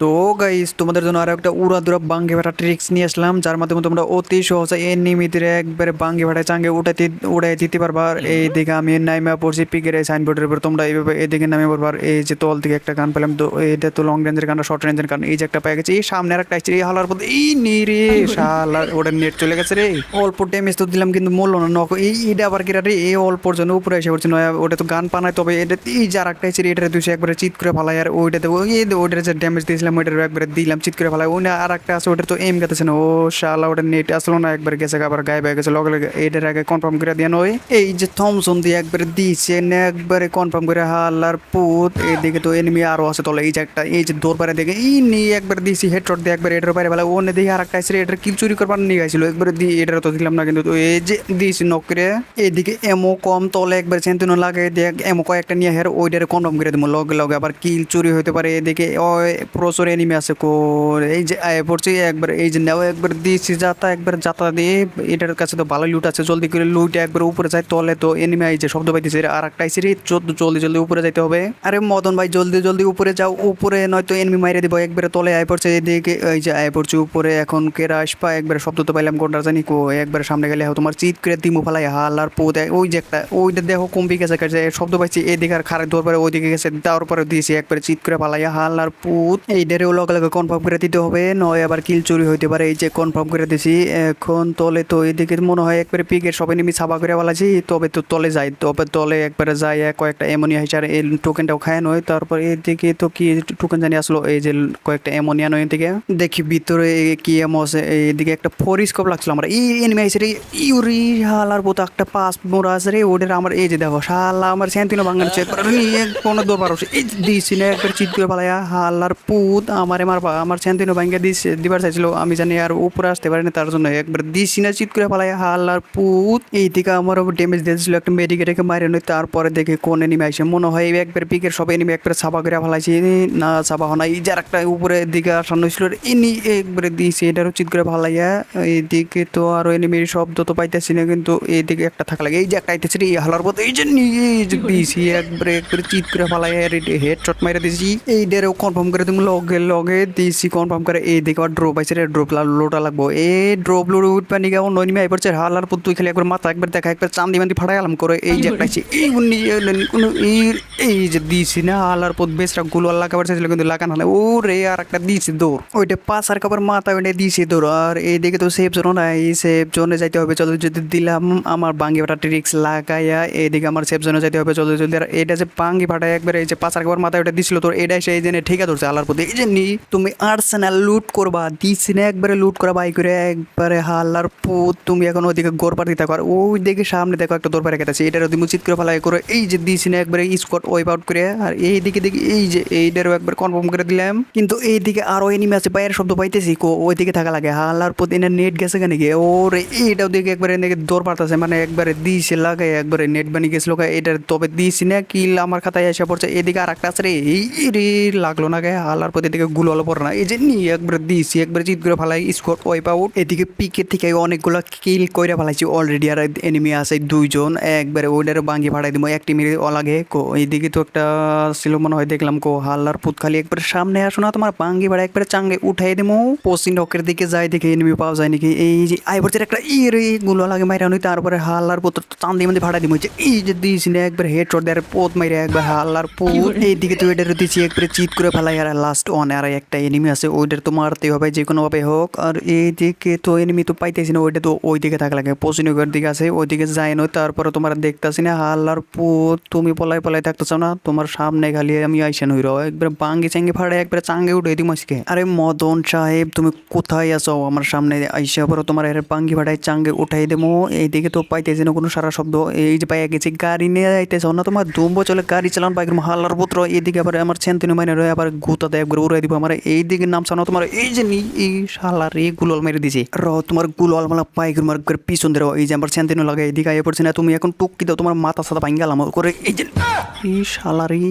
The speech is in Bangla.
তো গাইস তোমাদের জন্য আরও একটা উড়াদুরা বাঙ্গি ভাড়া ট্রিক্স নিয়ে আসলাম যার মাধ্যমে তোমরা অতি সহজে এর নিমিতিরে একবারে বাঙ্গি ভাড়ায় চাঙ্গে উঠাতে উড়াই দিতে পারবা। এইদিকে আমি নাইমা পড়ছি পিকের এই সাইনবোর্ডের উপর তোমরা এইভাবে এদিকে নামে পড়বা। আর এই যে তল থেকে একটা গান পেলাম তো এটা তো লং রেঞ্জের গান শর্ট রেঞ্জের গান এই যে একটা পেয়ে গেছে। এই সামনে আর একটা এই হালার পর এই নি রে শালার ওটা নেট চলে গেছে রে। অল্প ড্যামেজ তো দিলাম কিন্তু মরলো না নক এই এটা আবার কিরা রে এই অল্পর জন্য উপরে এসে পড়ছে নয় ওটা তো গান পানায় তবে এটা এই যে আর একটা আছে এটা দুইশো একবারে চিত করে ফালাই আর ওইটাতে ওই ওইটার যে ড্যামেজ দিয়েছিলাম ওইটার একবারে দিলাম চিত করে ফেলাই ওই আর একটা আছে ওটা তো এম গেতেছে না। ও শালা ওটা নেট আসলো না, একবার গেছে, আবার গায়ে হয়ে গেছে। লগে লগে এটার আগে কনফার্ম করে দিয়ে নয় এই যে থমসন দিয়ে একবারে দিয়েছে না একবারে কনফার্ম করে হালার পুত। এইদিকে তো এনিমি আরও আছে তলে, এই যে একটা, এই যে দৌড় পারে দেখে এই নিয়ে একবার দিয়েছি হেডশট দিয়ে একবার এটার পারে ফেলা ওনে দিয়ে আর একটা আছে, এটার কিল চুরি করবার নিয়ে গেছিল একবারে দিয়ে এটার তো দিলাম না, কিন্তু এই যে দিয়েছি নক করে। এইদিকে এমও কম, তলে একবার চেন্তুনো লাগে দিয়ে এমও কয়েকটা নিয়ে হের, ওইটারে কনফার্ম করে দেবো। লগে লগে আবার কিল চুরি হতে পারে, এদিকে ওই প্রচুর এনিমি আছে কো এই যে পড়ছে একবার, এই যে নেওয়া একবার দিয়েছি, যাতা একবার, যাতা দিয়ে এটার কাছে তো ভালো লুট আছে, জলদি করে লুটে একবার উপরে যায়, তলে তো এনিমি এই যে শব্দ পাইতেছে আর একটা আইসি রে জলদি জলদি উপরে যাইতে হবে। আরে মদন ভাই, জলদি জলদি উপরে যাও, উপরে নয়তো এনিমি মাইরে দিব, একবারে তলে আয় পড়ছে, এদিকে, এই যে আয় পড়ছে উপরে, এখন কেরা আসপা একবারে শব্দ তো পাইলাম কোনটা জানি কো একবারে সামনে গেলে তোমার চিৎ করে দিমু ফালাই হাল আর পো দেয়, ওই যে একটা, ওইটা দেখো কমবি গেছে শব্দ পাইছি, এদিকে আর খারাপ পরে ওইদিকে গেছে দেওয়ার পরে দিয়েছি, একবারে চিৎ করে ফালাইয়া হাল আর পুত এই ডেরেও লগে লগে কনফার্ম করে দিতে হবে, নয় আবার কিল চুরি হইতে পারে, এই যে কনফার্ম করে দিছি, এখন তলে তো এদিকে মনে হয় একবারে পিকের সবাই নেমে ছাপা করে বলাছি তবে তো তলে যাই তবে তলে একবারে যাই কয়েকটা এমোনিয়া হিসার এই টোকেনটাও খায় নয়, তারপর এদিকে তো কি টোকেন জানি আসলো, এই যে কয়েকটা এমোনিয়া নয় এদিকে। দেখি ভিতরে কি এমন আছে এইদিকে একটা ফরিস্কোপ লাগছিল আমার, এই এনিমি আছে রে, ইউরি হালার মতো একটা পাস মোড়া আছে রে, ওদের আমার, এই যে দেখো, শালা আমার স্যান্তিনো বাঙালি চেক কোনো দৌড় পারো এই দিছি না, একবার চিত করে ফেলাইয়া হালার পুত আমার আমার আমার স্যান্তিনো ভাঙ্গা দিস দিবার চাইছিল। আমি জানি আর উপরে আসতে পারিনি তার জন্য। একবার দিছি না চিত করে ফেলাইয়া হালার পুত। এই দিকে আমার ড্যামেজ দিয়েছিল একটা মেডিকেটকে মারে নয় তারপরে দেখে কোন এনিমি আসে মনে হয় একবার পিকের সব এনিমি একবার ছাপা করে ফেলাইছি। না ছাপা হয় না এই যার একটা উপরে দিকে আসানো হয়েছিল ইনি একবারে দিয়েছি এটারও চিত করে ফেলাইয়া এইদিকে তো আরও এনিমির শব্দ তো পাইতেছি না, কিন্তু এইদিকে একটা থাকা লাগে। এই যে একটা আইতেছে এই হালার পথে এই যে দিয়েছি একবারে একবারে চিত করে ফেলাইয়া হেড শট মাইরে দিয়েছি এই ডেরেও কনফার্ম করে তুমি লগে লগে দিয়েছি কনফার্ম করে এই দিকে আর ড্রপ আইছে রে ড্রপ লোটা লাগবো এ ড্রপ লোড উঠবে নিকে অন্য এনিমি আইবার হালার পথ তুই খেলে একবার মাথা একবার দেখা একবার চান্দি মান্দি ফাটাই গেলাম করে এই যে একটা এই উনি এই এই যে দিয়েছি না হালার পথ বেশরা গুলো লাগাবার চাইছিল কিন্তু লাগানো না ও রে আর একটা দিয়েছি দৌড় ওইটা পাঁচ আর কাবার মাথা ওইটা দিয়েছি দৌড় আর এইদিকে তো সেফ জোন নাই সেফ জোনে যাইতে হবে চলো যদি দিলাম আমার বাঙ্গি ফাটা ট্রিক্স লাগাইয়া এইদিকে আমার সেফ জোনে যাইতে হবে চলো জলদি আর এটা যে বাঙ্গি ফাটা একবার এই যে পাঁচ আর কাবার মাথা ওইটা দিছিল তোর এটা সেই জেনে ঠিকা ধরছে আলার প্রতি নি তুমি আর্সেনাল লুট করবা দিছি না একবারে লুট করা, বাই করে একবারে হাল্লার পুত, তুমি এখন ওইদিকে গোর পাতি থাকো। আর ওই দিকে সামনে দেখো একটা দৌড় পারে গেছে এটারও তুমি চিত করে ফেলাই করে এই যে দিছি না একবারে স্কট ওয়াইপ আউট করে, আর এই দিকে দেখি, এই যে এইটারও একবার কনফার্ম করে দিলাম। কিন্তু এই দিকে আরও এনিমি আছে বাইরের শব্দ পাইতেছি, কো, ওই দিকে থাকা লাগে। হাল্লার প্রতি এনে নেট গেছে কেন গিয়ে? ওরে, এইটাও দিকে একবারে এনেকে দৌড় পারতেছে মানে একবারে দিয়েছে লাগাই একবারে নেট বানিয়ে গেছিল এটার তবে দিয়েছি না কিল আমার খাতায় এসে পড়ছে, এদিকে আর একটা আছে রে, এই রে লাগল না গায়ে হালার প্রতি এদিকে গুলো হলো পড়ে না। এই যে নিয়ে একবার দিয়েছি একবারে চিত করে ফেলাই স্কোর ওয়াইপ আউট এদিকে পিকের থেকে অনেকগুলো কিল কইরা ফেলাইছি অলরেডি আর এনিমি আছে দুইজন একবারে ওইটারে বাঙ্গি ফাড়াই দিব একটি মিনিট অলাগে। কো এইদিকে তো একটা ছিল মনে হয় দেখলাম কো হাল্লার পুত খালি একবারে সামনে আসো না তোমার বাঙ্গি ভাড়া একবারে চাঙ্গে উঠাই দেবো পশ্চিম ডকের দিকে যাই দেখে এনিমি পাওয়া যায় নাকি। এই যে আইবর্চের একটা ইয়ে গুলো লাগে মাইরা নই তারপরে হাল্লার পুত চান্দি মধ্যে ভাড়া দিব যে এই যে দিয়েছি না একবার হেড শট দেয় পোত মাইরা একবার হাল্লার পুত। এইদিকে তো এটার দিয়েছি একবারে চিত করে ফেলাই আর লাস্ট ওয়ান আর একটা এনিমি আছে ওইটার তো মারতে হবে, যে কোনো ভাবে হোক। আর এইদিকে তো এনিমি তো পাইতেছি না, ওইটা তো ওই দিকে থাকা লাগে। পশ্চিম দিকে আছে, ওইদিকে যাই নই তারপরে তোমার দেখতেছি না, হাল্লার পুত, তুমি পলাই পলাই থাকতেছো না, তোমার সামনে খালি আমি আইসা নই রো একবার বাঙ্গি চাঙ্গি ফাড়ে একবার চাঙ্গে উঠে দিই মাসকে আরে মদন সাহেব, তুমি কোথায় আছো? আমার সামনে আইসা পরে তোমার এর বাঙ্গি ফাড়ায় চাঙ্গে উঠাই দেবো এইদিকে তো পাইতেছি না কোনো সারা শব্দ। এই যে পাইয়া গেছি, গাড়ি নিয়ে যাইতেছ না তোমার দুম্ব চলে গাড়ি চালান বাইকের হাল্লার পুত্র। এইদিকে আবার আমার ছেন্তিনি মাইনে রয়ে আবার গুতা দেয় একবার উড়াই দিব আমার। এই এইদিকে নাম সানো তোমার এই যে নি এই শালার এই গুলল মেরে দিছে। র, তোমার গুলল মালা পাই মার করে পিছন ধরে এই যে আমার ছেন্তিনি লাগে এইদিকে আইয়া পড়ছে না, তুমি এখন টুকি দাও, তোমার মাথা সাথা ভাঙ্গালাম করে। এই যে এই শালার এই